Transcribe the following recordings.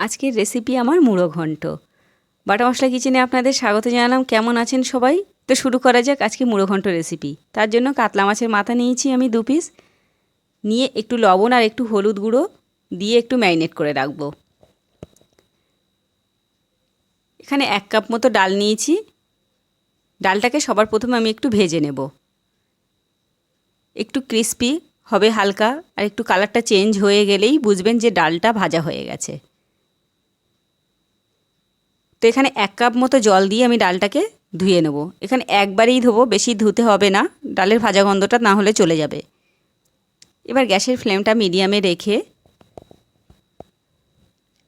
আজকের রেসিপি আমার মুড়ো ঘন্ট। বাটা মশলা কিচেনে আপনাদের স্বাগত জানালাম। কেমন আছেন সবাই? তো শুরু করা যাক আজকে মুড়ো ঘন্ট রেসিপি তার জন্য কাতলা মাছের মাথা নিয়েছি আমি দু পিস নিয়ে একটু লবণ আর একটু হলুদ গুঁড়ো দিয়ে একটু ম্যারিনেট করে রাখব। এখানে এক কাপ মতো ডাল নিয়েছি। ডালটাকে সবার প্রথমে আমি একটু ভেজে নেব। একটু ক্রিস্পি হবে হালকা আর একটু কালারটা চেঞ্জ হয়ে গেলেই বুঝবেন যে ডালটা ভাজা হয়ে গেছে। এখানে এক কাপ মতো জল দিয়ে আমি ডালটাকে ধুয়ে নেব। এখানে একবারেই ধোবো, বেশি ধুতে হবে না। ডালের ভাজা গন্ধটা না হলে চলে যাবে। এবার গ্যাসের ফ্লেমটা মিডিয়ামে রেখে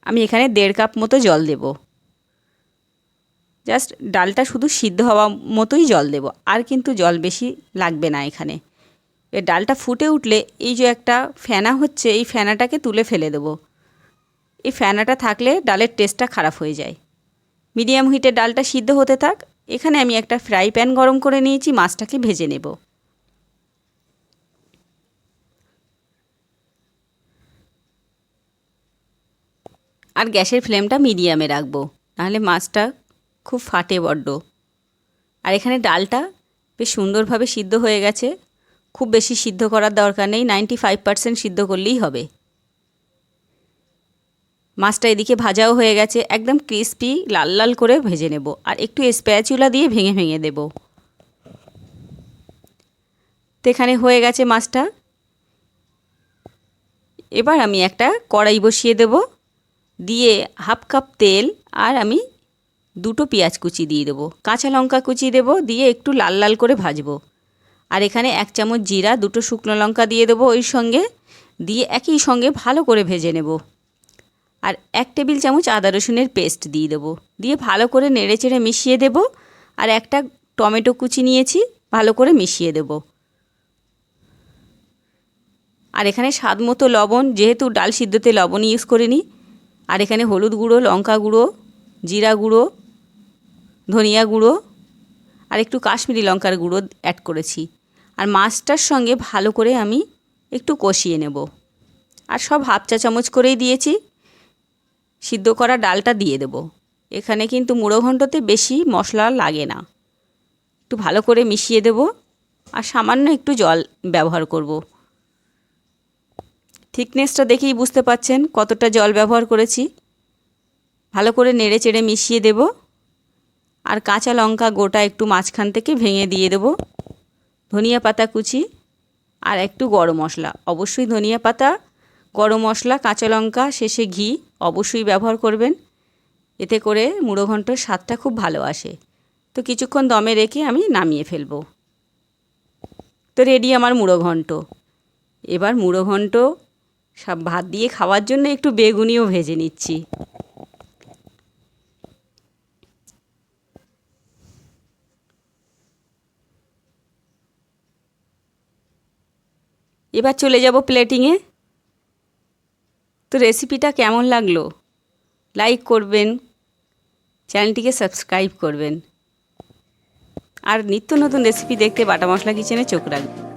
আমি এখানে দেড় কাপ মতো জল দেব। জাস্ট ডালটা শুধু সিদ্ধ হওয়া মতোই জল দেব। আর কিন্তু জল বেশি লাগবে না এখানে। এর ডালটা ফুটে উঠলে এই যে একটা ফেনা হচ্ছে, এই ফেনাটাকে তুলে ফেলে দেবো। এই ফেনাটা থাকলে ডালের টেস্টটা খারাপ হয়ে যায়। মিডিয়াম হিটে ডালটা সিদ্ধ হতে থাক। এখানে আমি একটা ফ্রাই প্যান গরম করে নিয়েছি, মাছটাকে ভেজে নেব। আর গ্যাসের ফ্লেমটা মিডিয়ামে রাখব, নাহলে মাছটা খুব ফাটে বড্ড। আর এখানে ডালটা বেশ সুন্দরভাবে সিদ্ধ হয়ে গেছে। খুব বেশি সিদ্ধ করার দরকার নেই, নাইনটি ফাইভ পার্সেন্ট সিদ্ধ করলেই হবে। মাছটা এদিকে ভাজাও হয়ে গেছে, একদম ক্রিস্পি লাল লাল করে ভেজে নেব। আর একটু স্প্যাচুলা দিয়ে ভেঙে ভেঙে দেব। তো এখানে হয়ে গেছে মাছটা। এবার আমি একটা কড়াই বসিয়ে দেব। দিয়ে হাফ কাপ তেল আর আমি দুটো পেঁয়াজ কুচি দিয়ে দেবো। কাঁচা লঙ্কা কুচি দেবো, দিয়ে একটু লাল লাল করে ভাজবো। আর এখানে এক চামচ জিরা, দুটো শুকনো লঙ্কা দিয়ে দেবো ওই সঙ্গে। দিয়ে একই সঙ্গে ভালো করে ভেজে নেব। আর এক টেবিল চামচ আদা রসুনের পেস্ট দিয়ে দেবো। দিয়ে ভালো করে নেড়ে চেড়ে মিশিয়ে দেব। আর একটা টমেটো কুচি নিয়েছি, ভালো করে মিশিয়ে দেব। আর এখানে স্বাদ মতো লবণ, যেহেতু ডাল সিদ্ধতে লবণ ইউজ করিনি। আর এখানে হলুদ গুঁড়ো, লঙ্কা গুঁড়ো, জিরা গুঁড়ো, ধনিয়া গুঁড়ো, আর একটু কাশ্মীরি লঙ্কার গুঁড়ো অ্যাড করেছি। আর মাছটার সঙ্গে ভালো করে আমি একটু কষিয়ে নেব। আর সব হাফ চা চামচ করেই দিয়েছি। সিদ্ধ করা ডালটা দিয়ে দেব। এখানে কিন্তু মুড়ো ঘণ্টতে বেশি মশলা লাগে না। একটু ভালো করে মিশিয়ে দেব আর সামান্য একটু জল ব্যবহার করব। থিকনেসটা দেখেই বুঝতে পাচ্ছেন কতটা জল ব্যবহার করেছি। ভালো করে নেড়ে চেড়ে মিশিয়ে দেব আর কাঁচা লঙ্কা গোটা একটু মাঝখান থেকে ভেঙে দিয়ে দেব। ধনিয়া পাতা কুচি আর একটু গরম মশলা। অবশ্যই ধনিয়া পাতা গরম মশলা, কাঁচা লঙ্কা, শেষে ঘি অবশ্যই ব্যবহার করবেন। এতে করে মুড়ো ঘন্টর স্বাদটা খুব ভালো আসে। তো কিছুক্ষণ দমে রেখে আমি নামিয়ে ফেলব। তো রেডি আমার মুড়ো ঘন্ট। এবার মুড়ো ঘন্ট সব ভাত দিয়ে খাওয়ার জন্য একটু বেগুনিও ভেজে নিচ্ছি। এবার চলে যাব প্লেটিংয়ে তো রেসিপিটা কেমন লাগল? লাইক করবেন চ্যানেলটিকে সাবস্ক্রাইব করবেন। আর নিত্য নতুন রেসিপি দেখতে বাটা মশলা কিচেনে চোখ রাখবেন।